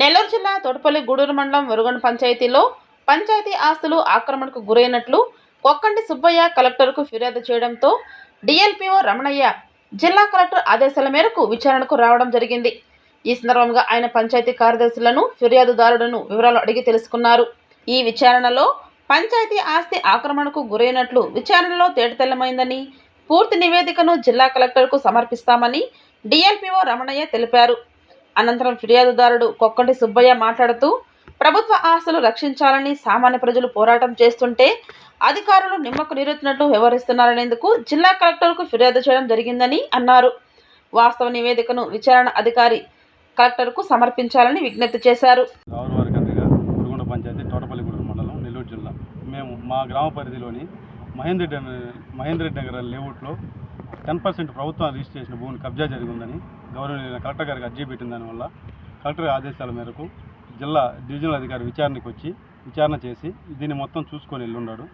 నెల్లూరు జిల్లా తోటపల్లి గూడూరు మండలం వెరుగొండ పంచాయతీలో పంచాయతీ ఆస్తులు ఆక్రమణకు గురైనట్లు కొక్కంటి సుబ్బయ్య కలెక్టర్కు ఫిర్యాదు చేయడంతో డిఎల్పిఓ రమణయ్య జిల్లా కలెక్టర్ ఆదేశాల మేరకు విచారణకు రావడం జరిగింది. ఈ సందర్భంగా ఆయన పంచాయతీ కార్యదర్శులను ఫిర్యాదుదారులను వివరాలు అడిగి తెలుసుకున్నారు. ఈ విచారణలో పంచాయతీ ఆస్తి ఆక్రమణకు గురైనట్లు విచారణలో తేటతెల్లమైందని పూర్తి నివేదికను జిల్లా కలెక్టర్కు సమర్పిస్తామని డిఎల్పిఓ రమణయ్య తెలిపారు. అనంతరం ఫిర్యాదుదారుడు కొక్కంటి సుబ్బయ్య మాట్లాడుతూ ప్రభుత్వ ఆస్తులు రక్షించాలని సామాన్య ప్రజలు పోరాటం చేస్తుంటే అధికారులు నిమ్మకు నీరెత్తినట్లు వ్యవహరిస్తున్నారనేందుకు జిల్లా కలెక్టర్కు ఫిర్యాదు చేయడం జరిగిందని అన్నారు. వాస్తవ నివేదికను విచారణ అధికారి కలెక్టర్కు సమర్పించాలని విజ్ఞప్తి చేశారు. పంచాయతీ తోటపల్లిగూడెం మండలం నెల్లూరు జిల్లా. మేము మా గ్రామ పరిధిలోని మహేంద్ర రెడ్డి అనే- మహేంద్ర నగర్ లేఅవుట్లో టెన్ పర్సెంట్ ప్రభుత్వం రిజిస్టర్ చేసిన భూమిని కబ్జా జరిగిందని గౌరవనీయ కలెక్టర్ గారికి అర్జీ పెట్టిన దానివల్ల కలెక్టర్ ఆదేశాల మేరకు జిల్లా డివిజనల్ అధికారి విచారణకు వచ్చి విచారణ చేసి దీన్ని మొత్తం చూసుకొని వెళ్ళున్నాడు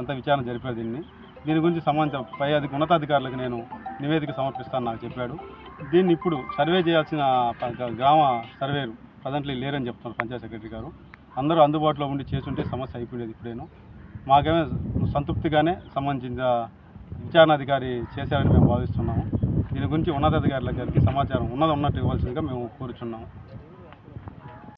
అంతా విచారణ జరిపారు దీన్ని. దీని గురించి సంబంధించిన పై అధిక ఉన్నతాధికారులకు నేను నివేదిక సమర్పిస్తాను నాకు చెప్పాడు. దీన్ని ఇప్పుడు సర్వే చేయాల్సిన గ్రామ సర్వేరు ప్రజెంట్లీ లేరని చెప్తున్నారు పంచాయత్ సెక్రటరీ గారు. అందరూ అందుబాటులో ఉండి చేస్తుంటే సమస్య అయిపోయేది ఇప్పుడేను. మాకేమో సంతృప్తిగానే సంబంధించిన విచారణాధికారి చేశారని మేము భావిస్తున్నాము. దీని గురించి ఉన్నతాధికారుల గారికి సమాచారం ఉన్నది ఉన్నట్టు ఇవ్వాల్సిందిగా మేము కోరుచున్నాము.